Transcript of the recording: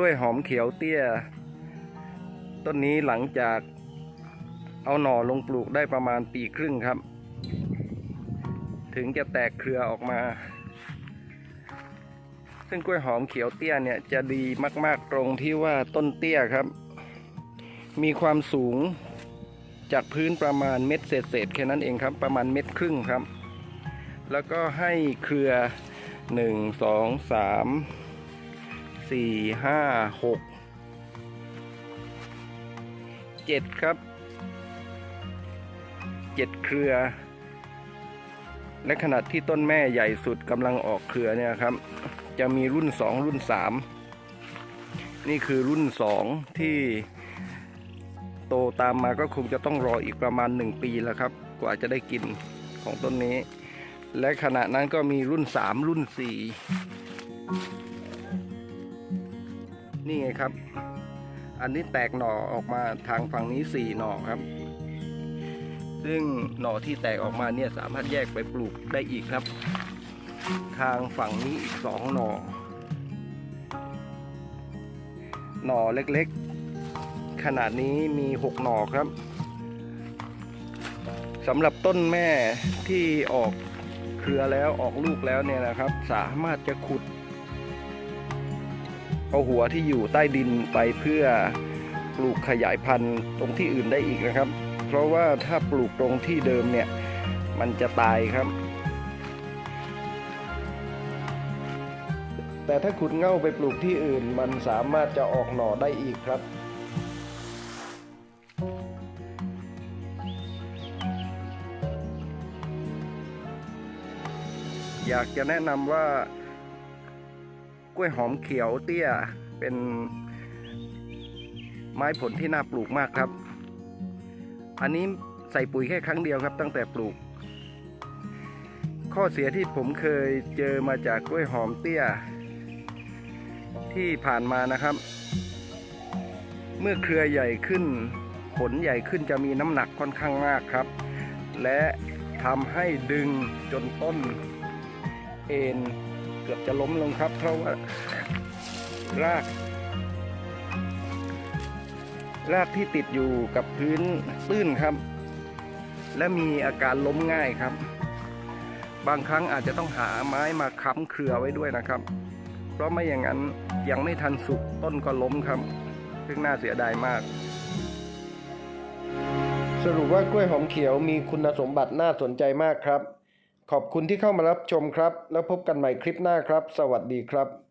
ล้วยหอมเขียวเตี้ย ต้นนี้หลังจากเอาหน่อลงปลูกได้ประมาณปีครึ่งครับ ถึงจะแตกเครือออกมา ซึ่งกล้วยหอมเขียวเตี้ยเนี่ยจะดีมาก ๆตรงที่ว่าต้นเตี้ยครับ มีความสูงจากพื้นประมาณเม็ดเศษๆแค่นั้นเองครับ ประมาณเม็ดครึ่งครับ แล้วก็ให้เครือหนึ่งสองสาม สี่ห้าหกเจ็ดครับเจ็ดเครือ และขนาดที่ต้นแม่ใหญ่สุดกำลังออกเครือเนี่ยครับ จะมีรุ่นสองรุ่นสามนี่คือรุ่นสองที่โตตามมาก็คงจะต้องรออีกประมาณหนึ่งปีแล้วครับ กว่าจะได้กินของต้นนี้ และขณะนั้นก็มีรุ่นสามรุ่นสี่ นี่ไงครับ อันนี้แตกหน่อออกมาทางฝั่งนี้สี่หน่อครับ ซึ่งหน่อที่แตกออกมาเนี่ยสามารถแยกไปปลูกได้อีกครับ ทางฝั่งนี้อีกสองหน่อ หน่อเล็กๆ ขนาดนี้มีหกหน่อครับสำหรับต้นแม่ที่ออกเครือแล้วออกลูกแล้วเนี่ยนะครับ สามารถจะขุด เอาหัวที่อยู่ใต้ดินไปเพื่อปลูกขยายพันธุ์ตรงที่อื่นได้อีกนะครับ เพราะว่าถ้าปลูกตรงที่เดิมเนี่ยมันจะตายครับ แต่ถ้าขุดเง่าไปปลูกที่อื่น มันสามารถจะออกหน่อได้อีกครับอยากจะแนะนำว่า ล้วยหอมเขียวเตี้ยเป็นไม้ผลที่น่าปลูกมากครับ อันนี้ใส่ปุ๋ยแค่ครั้งเดียวครับ ตั้งแต่ปลูก ข้อเสียที่ผมเคยเจอมาจากกล้วยหอมเตี้ย ที่ผ่านมานะครับ เมื่อเครือใหญ่ขึ้น ผลใหญ่ขึ้นจะมีน้ำหนักค่อนข้างมากครับ และทำให้ดึงจนต้นเอ็น กือบจะล้มลงครับ เพราะว่าราก รากที่ติดอยู่กับพื้นตื้นครับ และมีอาการล้มง่ายครับ บางครั้งอาจจะต้องหาไม้มาค้ำเครือไว้ด้วยนะครับ เพราะไม่อย่างนั้นยังไม่ทันสุกต้นก็ล้มครับ ซึ่งน่าเสียดายมากสรุปว่ากล้วยหอมเขียวมีคุณสมบัติน่าสนใจมากครับ ขอบคุณที่เข้ามารับชมครับ แล้วพบกันใหม่คลิปหน้าครับ สวัสดีครับ